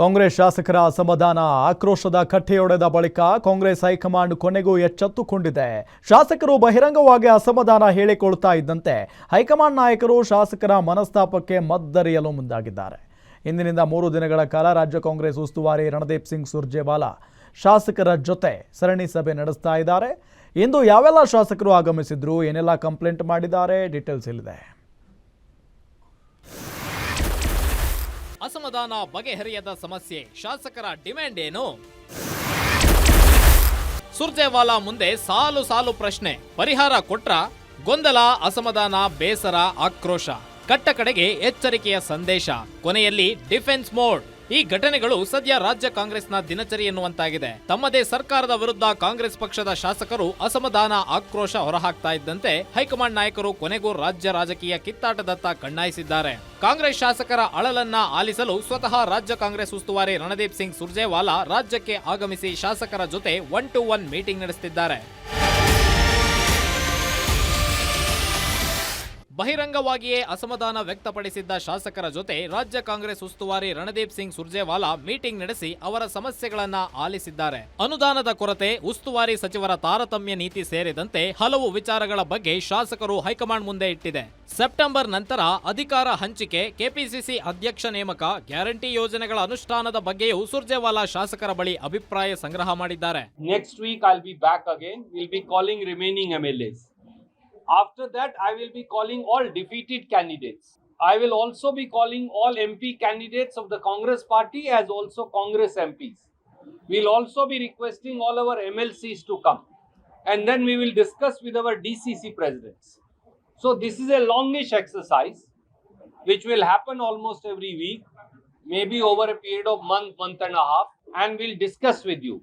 ಕಾಂಗ್ರೆಸ್ ಶಾಸಕರ ಅಸಮಾಧಾನ, ಆಕ್ರೋಶದ ಕಟ್ಟೆಯೊಡೆದ ಬಳಿಕ ಕಾಂಗ್ರೆಸ್ ಹೈಕಮಾಂಡ್ ಕೊನೆಗೂ ಎಚ್ಚೆತ್ತುಕೊಂಡಿದೆ. ಶಾಸಕರು ಬಹಿರಂಗವಾಗಿ ಅಸಮಾಧಾನ ಹೇಳಿಕೊಳ್ತಾ ಇದ್ದಂತೆ ಹೈಕಮಾಂಡ್ ನಾಯಕರು ಶಾಸಕರ ಮನಸ್ತಾಪಕ್ಕೆ ಮದ್ದರಿಯಲು ಮುಂದಾಗಿದ್ದಾರೆ. ಇಂದಿನಿಂದ ಮೂರು ದಿನಗಳ ಕಾಲ ರಾಜ್ಯ ಕಾಂಗ್ರೆಸ್ ಉಸ್ತುವಾರಿ ರಣದೀಪ್ ಸಿಂಗ್ ಸುರ್ಜೇವಾಲಾ ಶಾಸಕರ ಜೊತೆ ಸರಣಿ ಸಭೆ ನಡೆಸ್ತಾ ಇದ್ದಾರೆ. ಇಂದು ಯಾವೆಲ್ಲ ಶಾಸಕರು ಆಗಮಿಸಿದ್ರು, ಏನೆಲ್ಲ ಕಂಪ್ಲೇಂಟ್ ಮಾಡಿದ್ದಾರೆ, ಡೀಟೇಲ್ಸ್ ಇಲ್ಲಿದೆ. ಅಸಮಾಧಾನ ಬಗೆಹರಿಯದ ಸಮಸ್ಯೆ. ಶಾಸಕರ ಡಿಮ್ಯಾಂಡ್ ಏನು? ಸುರ್ಜೇವಾಲಾ ಮುಂದೆ ಸಾಲು ಸಾಲು ಪ್ರಶ್ನೆ. ಪರಿಹಾರ ಕೊಟ್ರ? ಗೊಂದಲ, ಅಸಮಾಧಾನ, ಬೇಸರ, ಆಕ್ರೋಶ. ಕಟ್ಟಕಡೆಗೆ ಎಚ್ಚರಿಕೆಯ ಸಂದೇಶ. ಕೊನೆಯಲ್ಲಿ ಡಿಫೆನ್ಸ್ ಮೋಡ್. ಈ ಘಟನೆಗಳು ಸದ್ಯ ರಾಜ್ಯ ಕಾಂಗ್ರೆಸ್ನ ದಿನಚರಿ ಎನ್ನುವಂತಾಗಿದೆ. ತಮ್ಮದೇ ಸರ್ಕಾರದ ವಿರುದ್ಧ ಕಾಂಗ್ರೆಸ್ ಪಕ್ಷದ ಶಾಸಕರು ಅಸಮಾಧಾನ ಆಕ್ರೋಶ ಹೊರಹಾಕ್ತಾ ಇದ್ದಂತೆ ಹೈಕಮಾಂಡ್ ನಾಯಕರು ಕೊನೆಗೂ ರಾಜ್ಯ ರಾಜಕೀಯ ಕಿತ್ತಾಟದತ್ತ ಕಣ್ಣಾಯಿಸಿದ್ದಾರೆ. ಕಾಂಗ್ರೆಸ್ ಶಾಸಕರ ಅಳಲನ್ನ ಆಲಿಸಲು ಸ್ವತಃ ರಾಜ್ಯ ಕಾಂಗ್ರೆಸ್ ಉಸ್ತುವಾರಿ ರಣದೀಪ್ ಸಿಂಗ್ ಸುರ್ಜೇವಾಲಾ ರಾಜ್ಯಕ್ಕೆ ಆಗಮಿಸಿ ಶಾಸಕರ ಜೊತೆ ಒನ್ ಟು ಒನ್ ಮೀಟಿಂಗ್ ನಡೆಸುತ್ತಿದ್ದಾರೆ ಬಹಿರಂಗವಾಗಿಯೇ ಅಸಮಾಧಾನ ವ್ಯಕ್ತಪಡಿಸಿದ್ದ ಶಾಸಕರ ಜೊತೆ ರಾಜ್ಯ ಕಾಂಗ್ರೆಸ್ ಉಸ್ತುವಾರಿ ರಣದೀಪ್ ಸಿಂಗ್ ಸುರ್ಜೇವಾಲಾ ಮೀಟಿಂಗ್ ನಡೆಸಿ ಅವರ ಸಮಸ್ಯೆಗಳನ್ನ ಆಲಿಸಿದ್ದಾರೆ. ಅನುದಾನದ ಕೊರತೆ, ಉಸ್ತುವಾರಿ ಸಚಿವರ ತಾರತಮ್ಯ ನೀತಿ ಸೇರಿದಂತೆ ಹಲವು ವಿಚಾರಗಳ ಬಗ್ಗೆ ಶಾಸಕರು ಹೈಕಮಾಂಡ್ ಮುಂದೆ ಇಟ್ಟಿದೆ. ಸೆಪ್ಟೆಂಬರ್ ನಂತರ ಅಧಿಕಾರ ಹಂಚಿಕೆ, ಕೆಪಿಸಿಸಿ ಅಧ್ಯಕ್ಷ ನೇಮಕ, ಗ್ಯಾರಂಟಿ ಯೋಜನೆಗಳ ಅನುಷ್ಠಾನದ ಬಗ್ಗೆಯೂ ಸುರ್ಜೇವಾಲಾ ಶಾಸಕರ ಬಳಿ ಅಭಿಪ್ರಾಯ ಸಂಗ್ರಹ ಮಾಡಿದ್ದಾರೆ. Next week I be back again will be calling remaining MLAs. After that, I will be calling all defeated candidates. I will also be calling all MP candidates of the Congress party as also Congress MPs. We'll also be requesting all our MLCs to come. And then we will discuss with our DCC presidents. So, this is a longish exercise which will happen almost every week, maybe over a period of month, month and a half, and we'll discuss with you.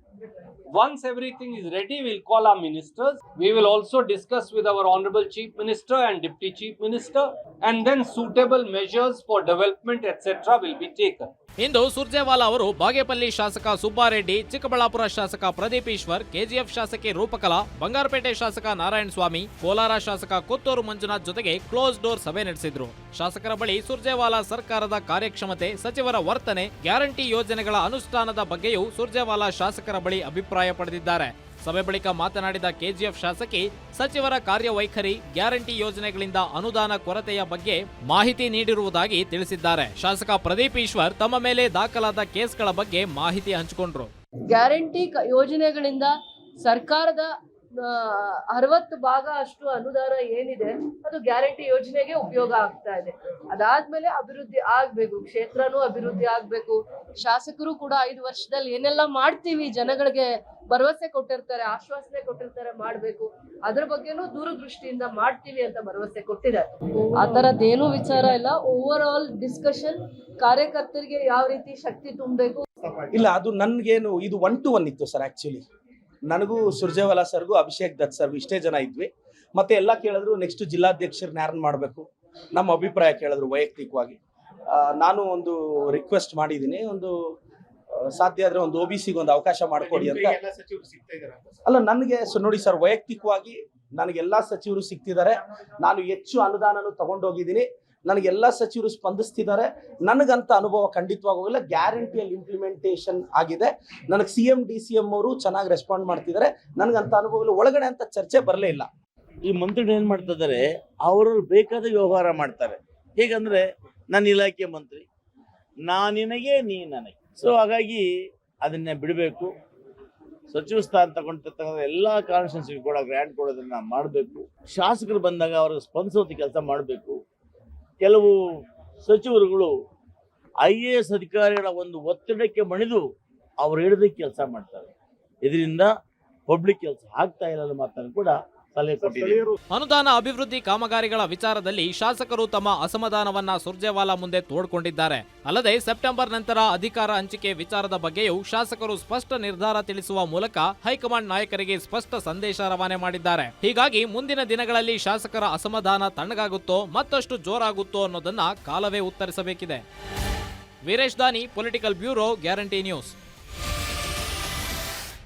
Once everything is ready, we'll call our ministers. We will also discuss with our Honorable Chief Minister and Deputy Chief Minister, and then suitable measures for development, etc., will be taken. ಇಂದು ಸುರ್ಜೇವಾಲಾ ಅವರು ಬಾಗೇಪಲ್ಲಿ ಶಾಸಕ ಸುಬ್ಬಾರೆಡ್ಡಿ, ಚಿಕ್ಕಬಳ್ಳಾಪುರ ಶಾಸಕ Pradeep Eshwar, KGF ಶಾಸಕಿ ರೂಪಕಲಾ, ಬಂಗಾರಪೇಟೆ ಶಾಸಕ ನಾರಾಯಣ ಸ್ವಾಮಿ, ಕೋಲಾರ ಶಾಸಕ ಕೊತ್ತೂರು ಮಂಜುನಾಥ್ ಜೊತೆಗೆ close door ಸಭೆ ನಡೆಸಿದ್ರು. ಶಾಸಕರ ಬಳಿ ಸುರ್ಜೇವಾಲಾ ಸರ್ಕಾರದ ಕಾರ್ಯಕ್ಷಮತೆ, ಸಚಿವರ ವರ್ತನೆ, ಗ್ಯಾರಂಟಿ ಯೋಜನೆಗಳ ಅನುಷ್ಠಾನದ ಬಗ್ಗೆಯೂ ಸುರ್ಜೇವಾಲಾ ಶಾಸಕರ ಬಳಿ ಅಭಿಪ್ರಾಯ ಪಡೆದಿದ್ದಾರೆ. ಸಭೆ ಬಳಿಕ ಮಾತನಾಡಿದ ಕೆಜಿಎಫ್ ಶಾಸಕಿ, ಸಚಿವರ ಕಾರ್ಯವೈಖರಿ, ಗ್ಯಾರಂಟಿ ಯೋಜನೆಗಳಿಂದ ಅನುದಾನ ಕೊರತೆಯ ಬಗ್ಗೆ ಮಾಹಿತಿ ನೀಡಿರುವುದಾಗಿ ತಿಳಿಸಿದ್ದಾರೆ. ಶಾಸಕ ಪ್ರದೀಪ್ ಈಶ್ವರ್ ತಮ್ಮ ಮೇಲೆ ದಾಖಲಾದ ಕೇಸ್ಗಳ ಬಗ್ಗೆ ಮಾಹಿತಿ ಹಂಚಿಕೊಂಡ್ರು. ಗ್ಯಾರಂಟಿ ಯೋಜನೆಗಳಿಂದ ಸರ್ಕಾರದ ಅರವತ್ತು ಭಾಗ ಅಷ್ಟು ಅನುದಾನ ಏನಿದೆ, ಅದು ಗ್ಯಾರಂಟಿ ಯೋಜನೆಗೆ ಉಪಯೋಗ ಆಗ್ತಾ ಇದೆ. ಅದಾದ್ಮೇಲೆ ಅಭಿವೃದ್ಧಿ ಆಗ್ಬೇಕು, ಕ್ಷೇತ್ರನೂ ಅಭಿವೃದ್ಧಿ ಆಗ್ಬೇಕು. ಶಾಸಕರು ಕೂಡ ಐದು ವರ್ಷದಲ್ಲಿ ಏನೆಲ್ಲ ಮಾಡ್ತೀವಿ, ಜನಗಳಿಗೆ ಭರವಸೆ ಕೊಟ್ಟಿರ್ತಾರೆ, ಆಶ್ವಾಸನೆ ಕೊಟ್ಟಿರ್ತಾರೆ ಮಾಡ್ಬೇಕು. ಅದ್ರ ಬಗ್ಗೆನೂ ದೂರದೃಷ್ಟಿಯಿಂದ ಮಾಡ್ತೀವಿ ಅಂತ ಭರವಸೆ ಕೊಟ್ಟಿದ್ದಾರೆ. ಆ ತರದೇನು ವಿಚಾರ ಇಲ್ಲ. ಓವರ್ ಆಲ್ ಡಿಸ್ಕಷನ್ ಕಾರ್ಯಕರ್ತರಿಗೆ ಯಾವ ರೀತಿ ಶಕ್ತಿ ತುಂಬಬೇಕು? ಇಲ್ಲ, ಅದು ನನ್ಗೇನು, ಇದು ಒನ್ ಟು ಒನ್ ಇತ್ತು ಸರ್ ಆಕ್ಚುಲಿ ನನಗೂ ಸುರ್ಜೇವಾಲಾ ಸರ್ಗೂ ಅಭಿಷೇಕ್ ದತ್ ಸರ್ಗೂ ಇಷ್ಟೇ ಜನ ಇದ್ವಿ. ಮತ್ತೆ ಎಲ್ಲ ಕೇಳಿದ್ರು ನೆಕ್ಸ್ಟ್ ಜಿಲ್ಲಾಧ್ಯಕ್ಷರನ್ನ ಯಾರನ್ನ ಮಾಡಬೇಕು? ನಮ್ಮ ಅಭಿಪ್ರಾಯ ಕೇಳಿದ್ರು ವೈಯಕ್ತಿಕವಾಗಿ. ನಾನು ಒಂದು ರಿಕ್ವೆಸ್ಟ್ ಮಾಡಿದ್ದೀನಿ ಒಂದು ಸಾಧ್ಯ ಆದ್ರೆ ಒಂದು ಒ ಬಿ ಸಿಗೆ ಒಂದು ಅವಕಾಶ ಮಾಡಿಕೊಡಿ ಅಂತ. ಅಲ್ಲ ನನಗೆ ಸೊ ನೋಡಿ ಸರ್ ವೈಯಕ್ತಿಕವಾಗಿ ನನಗೆಲ್ಲಾ ಸಚಿವರು ಸಿಗ್ತಿದ್ದಾರೆ. ನಾನು ಹೆಚ್ಚು ಅನುದಾನನು ತಗೊಂಡೋಗಿದ್ದೀನಿ. ನನಗೆಲ್ಲ ಸಚಿವರು ಸ್ಪಂದಿಸ್ತಿದ್ದಾರೆ. ನನಗಂತ ಅನುಭವ ಖಂಡಿತವಾಗೋಗಿಲ್ಲ ಗ್ಯಾರಂಟಿಯಲ್ಲಿ ಇಂಪ್ಲಿಮೆಂಟೇಷನ್ ಆಗಿದೆ. ನನಗೆ C M D C M ಅವರು ಚೆನ್ನಾಗಿ ರೆಸ್ಪಾಂಡ್ ಮಾಡ್ತಿದ್ದಾರೆ. ನನಗಂತ ಅನುಭವ ಇಲ್ಲ ಒಳಗಡೆ ಅಂತ ಚರ್ಚೆ ಬರಲೇ ಇಲ್ಲ. ಈ ಮಂತ್ರಿಗಳು ಮಾಡ್ತಾ ಇದ್ದಾರೆ ಅವರು ಬೇಕಾದ ವ್ಯವಹಾರ ಮಾಡ್ತಾರೆ. ಹೇಗಂದರೆ ನನ್ನ ಇಲಾಖೆ ಮಂತ್ರಿ ನಾನಿನಗೆ ನೀ ನನಗೆ. ಸೊ ಹಾಗಾಗಿ ಅದನ್ನ ಬಿಡಬೇಕು. ಸಚಿವ ಸ್ಥಾನ ತಗೊಂಡಿರ್ತಕ್ಕಂಥ ಎಲ್ಲ ಕಾನ್ಸ್ಟಿಟ್ಯೂನ್ಸಿಗೆ ಕೂಡ ಗ್ರ್ಯಾಂಡ್ ಕೊಡೋದನ್ನ ಮಾಡಬೇಕು. ಶಾಸಕರು ಬಂದಾಗ ಅವ್ರಿಗೆ ಸ್ಪಂದಿಸೋದು ಕೆಲಸ ಮಾಡಬೇಕು. ಕೆಲವು ಸಚಿವರುಗಳು ಐ ಎ ಎಸ್ ಅಧಿಕಾರಿಗಳ ಒಂದು ಒತ್ತಡಕ್ಕೆ ಮಣಿದು ಅವ್ರು ಹೇಳಿದ ಕೆಲಸ ಮಾಡ್ತಾರೆ. ಇದರಿಂದ ಪಬ್ಲಿಕ್ ಕೆಲಸ ಆಗ್ತಾ ಇಲ್ಲ ಅನ್ನೋ ಮಾತನ್ನು ಕೂಡ ಸಲಹೆ ಅನುದಾನ ಅಭಿವೃದ್ಧಿ ಕಾಮಗಾರಿಗಳ ವಿಚಾರದಲ್ಲಿ ಶಾಸಕರು ತಮ್ಮ ಅಸಮಾಧಾನವನ್ನ ಸುರ್ಜೇವಾಲಾ ಮುಂದೆ ತೋಡ್ಕೊಂಡಿದ್ದಾರೆ. ಅಲ್ಲದೆ ಸೆಪ್ಟೆಂಬರ್ ನಂತರ ಅಧಿಕಾರ ಹಂಚಿಕೆ ವಿಚಾರದ ಬಗ್ಗೆಯೂ ಶಾಸಕರು ಸ್ಪಷ್ಟ ನಿರ್ಧಾರ ತಿಳಿಸುವ ಮೂಲಕ ಹೈಕಮಾಂಡ್ ನಾಯಕರಿಗೆ ಸ್ಪಷ್ಟ ಸಂದೇಶ ರವಾನೆ ಮಾಡಿದ್ದಾರೆ. ಹೀಗಾಗಿ ಮುಂದಿನ ದಿನಗಳಲ್ಲಿ ಶಾಸಕರ ಅಸಮಾಧಾನ ತಣ್ಣಗಾಗುತ್ತೋ, ಮತ್ತಷ್ಟು ಜೋರಾಗುತ್ತೋ ಅನ್ನೋದನ್ನ ಕಾಲವೇ ಉತ್ತರಿಸಬೇಕಿದೆ. ವೀರೇಶ್ ದಾನಿ, ಪೊಲಿಟಿಕಲ್ ಬ್ಯೂರೋ, ಗ್ಯಾರಂಟಿ ನ್ಯೂಸ್.